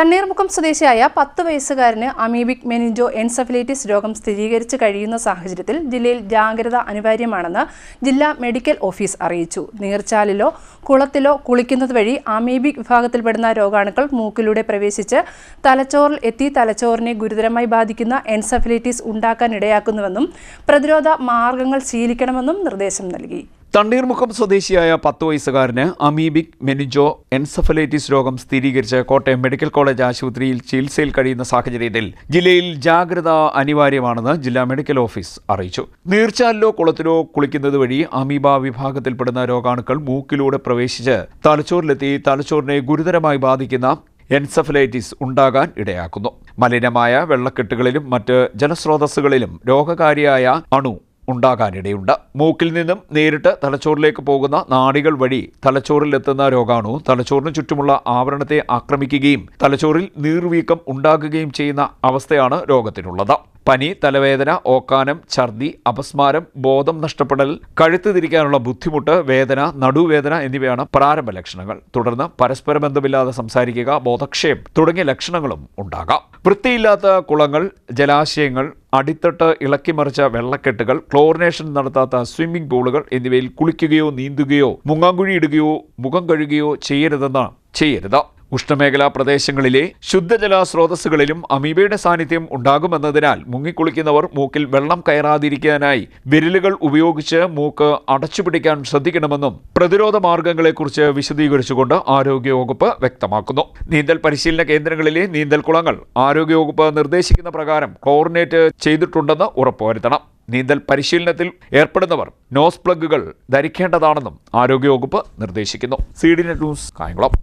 തണ്ണീർമുക്കം സ്വദേശിയായ പത്ത് വയസ്സുകാരന് amoebic meningo എൻസഫിലൈറ്റിസ് രോഗം സ്ഥിരീകരിച്ച് കഴിയുന്ന സാഹചര്യത്തിൽ ജില്ലയിൽ ജാഗ്രത അനിവാര്യമാണെന്ന് ജില്ലാ മെഡിക്കൽ ഓഫീസ് അറിയിച്ചു. നീർച്ചാലിലോ കുളത്തിലോ കുളിക്കുന്നത് വഴി അമീബിക് വിഭാഗത്തിൽപ്പെടുന്ന രോഗാണുക്കൾ മൂക്കിലൂടെ പ്രവേശിച്ച് തലച്ചോറിൽ എത്തി തലച്ചോറിനെ ഗുരുതരമായി ബാധിക്കുന്ന എൻസഫിലൈറ്റിസ് ഉണ്ടാക്കാൻ ഇടയാക്കുന്നുവെന്നും പ്രതിരോധ മാർഗങ്ങൾ ശീലിക്കണമെന്നും നിർദ്ദേശം നൽകി. തണ്ണീർമുഖം സ്വദേശിയായ പത്ത് വയസ്സുകാരന് അമീബിക് മെനിജോ എൻസഫലൈറ്റിസ് രോഗം സ്ഥിരീകരിച്ച് കോട്ടയം മെഡിക്കൽ കോളേജ് ആശുപത്രിയിൽ ചികിത്സയിൽ കഴിയുന്ന സാഹചര്യത്തിൽ ജില്ലയിൽ ജാഗ്രത അനിവാര്യമാണെന്ന് ജില്ലാ മെഡിക്കൽ ഓഫീസ് അറിയിച്ചു. നീർച്ചാലിലോ കുളത്തിലോ കുളിക്കുന്നത് വഴി അമീബ വിഭാഗത്തിൽപ്പെടുന്ന രോഗാണുക്കൾ മൂക്കിലൂടെ പ്രവേശിച്ച് തലച്ചോറിലെത്തി തലച്ചോറിനെ ഗുരുതരമായി ബാധിക്കുന്ന എൻസഫലൈറ്റിസ് ഉണ്ടാകാൻ ഇടയാക്കുന്നു. മലിനമായ വെള്ളക്കെട്ടുകളിലും മറ്റ് ജലസ്രോതസ്സുകളിലും രോഗകാരിയായ അണു ഉണ്ടാകാനിടയുണ്ട്. മൂക്കിൽ നിന്നും നേരിട്ട് തലച്ചോറിലേക്ക് പോകുന്ന നാടികൾ വഴി തലച്ചോറിലെത്തുന്ന രോഗാണു. തലച്ചോറിന് ചുറ്റുമുള്ള ആവരണത്തെ ആക്രമിക്കുകയും തലച്ചോറിൽ നീർവീക്കം ഉണ്ടാകുകയും ചെയ്യുന്ന അവസ്ഥയാണ് രോഗത്തിനുള്ളത്. പനി തലവേദന ഓക്കാനം ഛർദി അപസ്മാരം ബോധം നഷ്ടപ്പെടൽ കഴുത്ത് തിരിക്കാനുള്ള ബുദ്ധിമുട്ട് വേദന നടുവേദന എന്നിവയാണ് പ്രാരംഭ ലക്ഷണങ്ങൾ. തുടർന്ന് പരസ്പര ബന്ധമില്ലാതെ സംസാരിക്കുക ബോധക്ഷയം തുടങ്ങിയ ലക്ഷണങ്ങളും ഉണ്ടാകാം. വൃത്തിയില്ലാത്ത കുളങ്ങൾ ജലാശയങ്ങൾ അടിത്തട്ട് ഇളക്കിമറിച്ച വെള്ളക്കെട്ടുകൾ ക്ലോറിനേഷൻ നടത്താത്ത സ്വിമ്മിംഗ് പൂളുകൾ എന്നിവയിൽ കുളിക്കുകയോ നീന്തുകയോ മുങ്ങാങ്കുഴി ഇടുകയോ മുഖം കഴുകുകയോ ചെയ്യരുതെന്ന് ചെയ്യരുത്. ഉഷ്ണമേഖലാ പ്രദേശങ്ങളിലെ ശുദ്ധജല സ്രോതസ്സുകളിലും അമീബയുടെ സാന്നിധ്യം ഉണ്ടാകുമെന്നതിനാൽ മുങ്ങിക്കുളിക്കുന്നവർ മൂക്കിൽ വെള്ളം കയറാതിരിക്കാനായി വിരലുകൾ ഉപയോഗിച്ച് മൂക്ക് അടച്ചുപിടിക്കാൻ ശ്രദ്ധിക്കണമെന്നും പ്രതിരോധ മാർഗങ്ങളെക്കുറിച്ച് വിശദീകരിച്ചുകൊണ്ട് ആരോഗ്യവകുപ്പ് വ്യക്തമാക്കുന്നു. നീന്തൽ പരിശീലന കേന്ദ്രങ്ങളിലെ നീന്തൽ കുളങ്ങൾ ആരോഗ്യവകുപ്പ് നിർദ്ദേശിക്കുന്ന പ്രകാരം കോർഡിനേറ്റ് ചെയ്തിട്ടുണ്ടെന്ന് ഉറപ്പുവരുത്തണം. നീന്തൽ പരിശീലനത്തിൽ ഏർപ്പെടുന്നവർ നോസ് പ്ലഗുകൾ ധരിക്കേണ്ടതാണെന്നും ആരോഗ്യവകുപ്പ് നിർദ്ദേശിക്കുന്നു. C D news Kayamkulam.